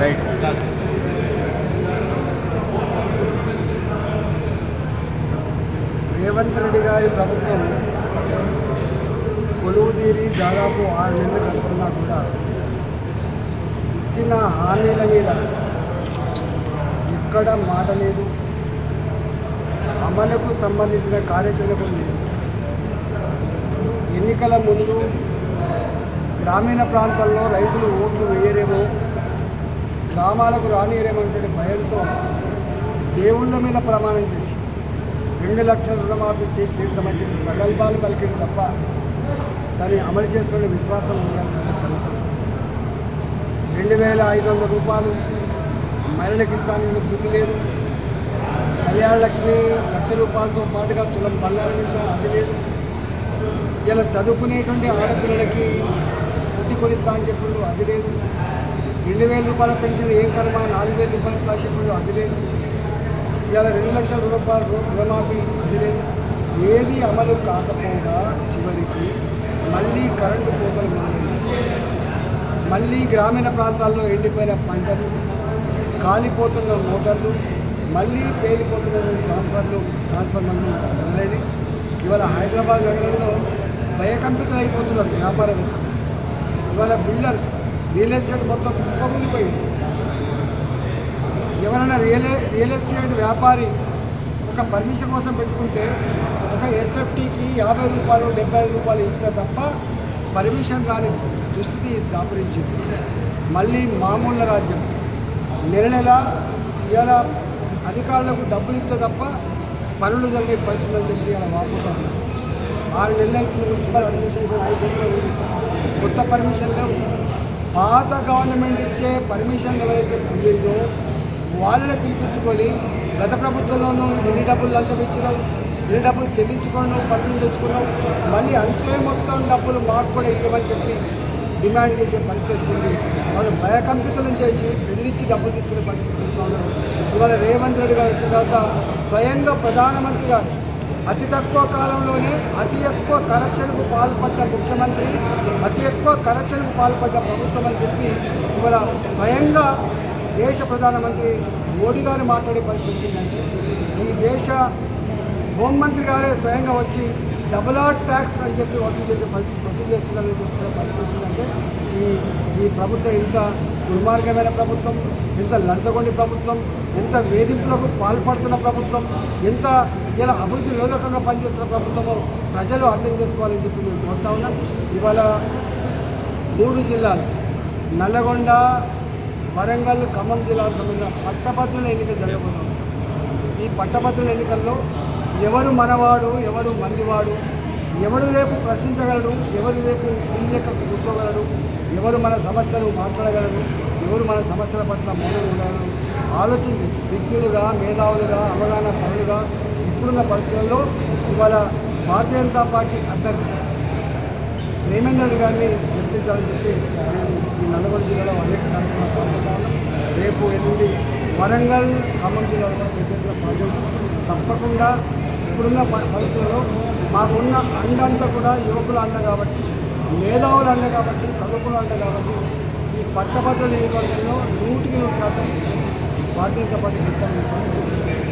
Right. Start. Revanth Reddy గారి ప్రభుత్వం కొలువు తీరి దాదాపు ఆరు నెలలు గడుస్తున్నా కూడా ఇచ్చిన హామీల మీద ఎక్కడ మాట లేదు. అమలుకు సంబంధించిన కార్యాచరణ కూడా లేదు. ఎన్నికల ముందు గ్రామీణ ప్రాంతాల్లో రైతులు ఓట్లు వేయరేమో గ్రామాలకు రానియరేమనేటువంటి భయంతో దేవుళ్ళ మీద ప్రమాణం చేసి రెండు లక్షల రుణమాఫీ చేసి తీర్థమంటే ప్రగల్భాలు పలికింది తప్ప దాన్ని అమలు చేస్తున్న విశ్వాసం ఉందని రెండు వేల ఐదు వందల రూపాయలు మహిళలకు ఇస్తానని బుద్ధి లేదు. కళ్యాణ లక్ష్మి లక్ష రూపాయలతో పాటుగా తులం బంగారం ఇస్తాను అది లేదు. ఇలా చదువుకునేటువంటి ఆడపిల్లలకి స్కూటీ కొనిస్తా అని చెప్పిండు అది లేదు. రెండు వేల రూపాయల పెన్షన్ ఏం కర్మ నాలుగు వేల రూపాయలు తగ్గిపోయి అది లేదు ఇవాళ రెండు లక్షల రూపాయలు రుణమాఫీ అది లేదు ఏది అమలు కాకపోగా చివరికి మళ్ళీ కరెంటు కోతలు మొదలైనాయి మళ్ళీ గ్రామీణ ప్రాంతాల్లో ఎండిపోయిన పంటలు కాలిపోతున్న మోటార్లు మళ్ళీ పేలిపోతున్న ట్రాన్స్ఫర్లు ట్రాన్స్ఫర్మర్లు మొదలైనవి. ఇవాళ హైదరాబాద్ నగరంలో భయకంపితులు అయిపోతున్నారు వ్యాపారవేత్తలు. ఇవాళ బిల్డర్స్ రియల్ ఎస్టేట్ మొత్తం కుప్పకూలిపోయింది. ఎవరైనా రియల్ రియల్ ఎస్టేట్ వ్యాపారి ఒక పర్మిషన్ కోసం పెట్టుకుంటే ఒక ఎస్ఎఫ్టీకి యాభై రూపాయలు డెబ్బై ఐదు రూపాయలు ఇస్తే తప్ప పర్మిషన్ రాని దుస్థితి దాపురించింది. మళ్ళీ మామూలు రాజ్యం. నెల నెల ఇవాళ అధికారులకు డబ్బులు ఇస్తే తప్ప పనులు జరిగే పరిస్థితులు అని చెప్పి ఇలా ఆరు నెలల మున్సిపల్ అడ్మినిస్ట్రేషన్ అయిపోయింది కొత్త పర్మిషన్ లేవు. పాత గవర్నమెంట్ ఇచ్చే పర్మిషన్ ఎవరైతే పొందిందో వాళ్ళని పిలిపించుకొని గత ప్రభుత్వంలోనూ ఎన్ని డబ్బులు లంచం ఇచ్చినావు ఎన్ని డబ్బులు చెల్లించుకున్నావు పర్మిషన్ తెచ్చుకున్నావు మళ్ళీ అంతే మొత్తం డబ్బులు మాకు కూడా ఇవ్వమని చెప్పి డిమాండ్ చేసే పరిస్థితి వచ్చింది. వాళ్ళు భయకంపితులను చేసి బెదిరించి డబ్బులు తీసుకునే పరిస్థితి ఇవాళ రేవంత్ రెడ్డి గారు వచ్చిన తర్వాత స్వయంగా ప్రధానమంత్రి గారు అతి తక్కువ కాలంలోనే అతి ఎక్కువ కరప్షన్కు పాల్పడ్డ ముఖ్యమంత్రి అతి ఎక్కువ కరప్షన్కు పాల్పడ్డ ప్రభుత్వం అని చెప్పి ఇవాళ స్వయంగా దేశ ప్రధానమంత్రి మోడీ గారు మాట్లాడే పరిస్థితి వచ్చిందంటే ఈ దేశ హోంమంత్రి గారే స్వయంగా వచ్చి డబుల్ ఆర్ ట్యాక్స్ అని చెప్పి వసూలు చేసే పరిస్థితి వసూలు చేస్తున్నారని చెప్పిన పరిస్థితి వచ్చిందంటే ఈ ఈ ప్రభుత్వం ఇంత దుర్మార్గమైన ప్రభుత్వం ఎంత లంచగొండి ప్రభుత్వం ఎంత వేధింపులకు పాల్పడుతున్న ప్రభుత్వం ఎంత ఇలా అభివృద్ధి నిరోధకంగా పనిచేస్తున్న ప్రభుత్వమో ప్రజలు అర్థం చేసుకోవాలని చెప్పి మేము కోరుతా ఉన్నాం. ఇవాళ మూడు జిల్లాలు నల్లగొండ వరంగల్ ఖమ్మం జిల్లాలకు సంబంధించిన పట్టభద్రుల ఎన్నిక జరగబోతుంది. ఈ పట్టభద్రుల ఎన్నికల్లో ఎవరు మనవాడు ఎవరు మందివాడు ఎవరు రేపు ప్రశ్నించగలడు ఎవరు రేపు ఇళ్ళక కూర్చోగలడు ఎవరు మన సమస్యలు మాట్లాడగలరు? ఎవరు మన సమస్యల పట్ల మౌనం ఉండగలరు ఆలోచన విద్యులుగా విజ్ఞులుగా మేధావులుగా అవగాహన పరులుగా ఇప్పుడున్న పరిస్థితుల్లో ఇవాళ భారతీయ జనతా పార్టీ అభ్యర్థి రేమేంద్ర గారిని గెలిపించాలని చెప్పి మేము ఈ నల్గొండ జిల్లాలో అనేక కార్యక్రమాలు రేపు ఎల్లుండి వరంగల్ ఖమ్మం జిల్లాలో పెద్ద పాల్గొంటాం. తప్పకుండా ఇప్పుడున్న పరిస్థితుల్లో మాకున్న అండంతా కూడా యువకుల అండ కాబట్టి మేధావుల అండ కాబట్టి చదువుకుల అండ కాబట్టి ఈ పట్టభద్రుల నియోజకవర్గంలో నూటికి నూరు శాతం భారతీయ జనతా పార్టీ